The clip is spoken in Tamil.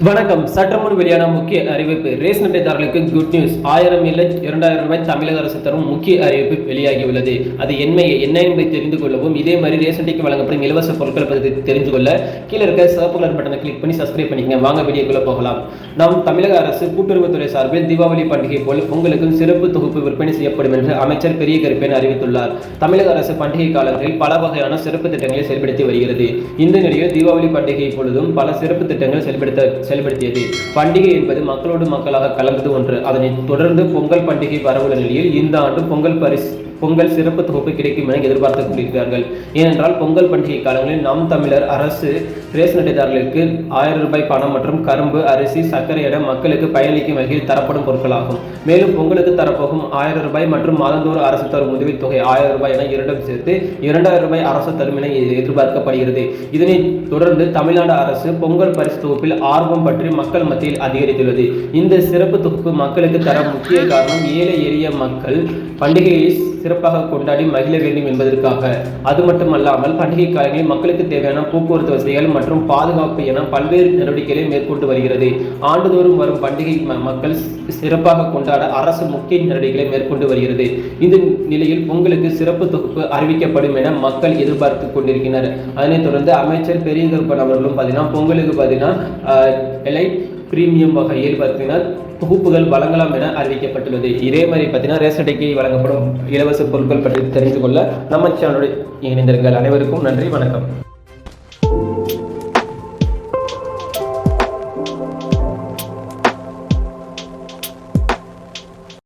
வணக்கம். சற்றமுன் வெளியான முக்கிய அறிவிப்பு. ரேஷன் அட்டைதாரர்களுக்கு குட் நியூஸ் ஆயிரம் இல்லை இரண்டாயிரம் ரூபாய் தமிழக அரசு தரும் முக்கிய அறிவிப்பு வெளியாகியுள்ளது. அது என்ன என்ன என்பதை தெரிந்து கொள்ளவும் இதே மாதிரி ரேஷன் அட்டைக்கு வழங்கப்படும் இலவச பொருட்கள் பற்றி தெரிந்து கொள்ள கீழே இருக்க சிவப்பு கலர் பட்டனை கிளிக் பண்ணி சப்ஸ்கிரைப் பண்ணிக்கங்க. வாங்க வீடியோக்குள்ள போகலாம். நாம் தமிழக அரசு கூட்டுறவுத்துறை சார்பில் தீபாவளி பண்டிகை போல் பொங்கலுக்கும் சிறப்பு தொகுப்பு விற்பனை செய்யப்படும் என்று அமைச்சர் பெரிய கருப்பேன் அறிவித்துள்ளார். தமிழக அரசு பண்டிகை காலங்களில் பல வகையான சிறப்பு திட்டங்களை செயல்படுத்தி வருகிறது. இந்த நிலையில் தீபாவளி பண்டிகை பொழுதும் பல சிறப்பு திட்டங்கள் செயல்படுத்த செயல்படுத்தியது. பண்டிகை என்பது மக்களோடு மக்களாக கலந்தது ஒன்று. அதனை தொடர்ந்து பொங்கல் பண்டிகை வரவுள்ள நிலையில் இந்த ஆண்டு பொங்கல் பரிசு பொங்கல் சிறப்பு தொகுப்பு கிடைக்கும் என எதிர்பார்த்து கொண்டிருக்கிறார்கள். ஏனென்றால் பொங்கல் பண்டிகை காலங்களில் நம் தமிழர் அரசு ரேஷன் அட்டைதாரர்களுக்கு ஆயிரம் ரூபாய் பணம் மற்றும் கரும்பு அரிசி சர்க்கரை என மக்களுக்கு பயனளிக்கும் வகையில் தரப்படும் பொருட்களாகும். மேலும் பொங்கலுக்கு தரப்போகும் ஆயிரம் ரூபாய் மற்றும் மாதந்தோறும் அரசு தரும் உதவித்தொகை ஆயிரம் ரூபாய் என இரண்டும் சேர்த்து இரண்டாயிரம் ரூபாய் அரசு தரும் என எதிர்பார்க்கப்படுகிறது. இதனை தொடர்ந்து தமிழ்நாடு அரசு பொங்கல் பரிசு தொகுப்பில் ஆர்வம் பற்றி மக்கள் மத்தியில் அதிகரித்துள்ளது. இந்த சிறப்பு தொகுப்பு மக்களுக்கு தர முக்கிய காரணம் ஏழை எளிய மக்கள் பண்டிகையை சிறப்பாக கொண்டாடி மகிழ வேண்டும் என்பதற்காக. அது மட்டுமல்லாமல் பண்டிகை காலங்களில் மக்களுக்கு தேவையான போக்குவரத்து வசதிகள் மற்றும் பாதுகாப்பு என பல்வேறு நடவடிக்கைகளை மேற்கொண்டு வருகிறது. ஆண்டுதோறும் வரும் பண்டிகை ம- மக்கள் சிறப்பாக கொண்டாட அரசு முக்கிய நடவடிக்கைகளை மேற்கொண்டு வருகிறது. இந்த நிலையில் பொங்கலுக்கு சிறப்பு தொகுப்பு அறிவிக்கப்படும் என மக்கள் எதிர்பார்த்து கொண்டிருக்கின்றனர். அதனைத் தொடர்ந்து அமைச்சர் பெரியகருப்பன் அவர்களும் பார்த்தீங்கன்னா பொங்கலுக்கு பார்த்தீங்கன்னா எலைட் பிரீமியம் வகையில் பார்த்தீங்கன்னா தொகுப்புகள் வழங்கலாம் என அறிவிக்கப்பட்டுள்ளது. இதே மாதிரி பார்த்தீங்கன்னா ரேஷன் அட்டைக்கு வழங்கப்படும் இலவச பொருட்கள் பற்றி தெரிந்து கொள்ள நம்ம சேனலுடைய இணைந்திருங்கள். அனைவருக்கும் நன்றி வணக்கம்.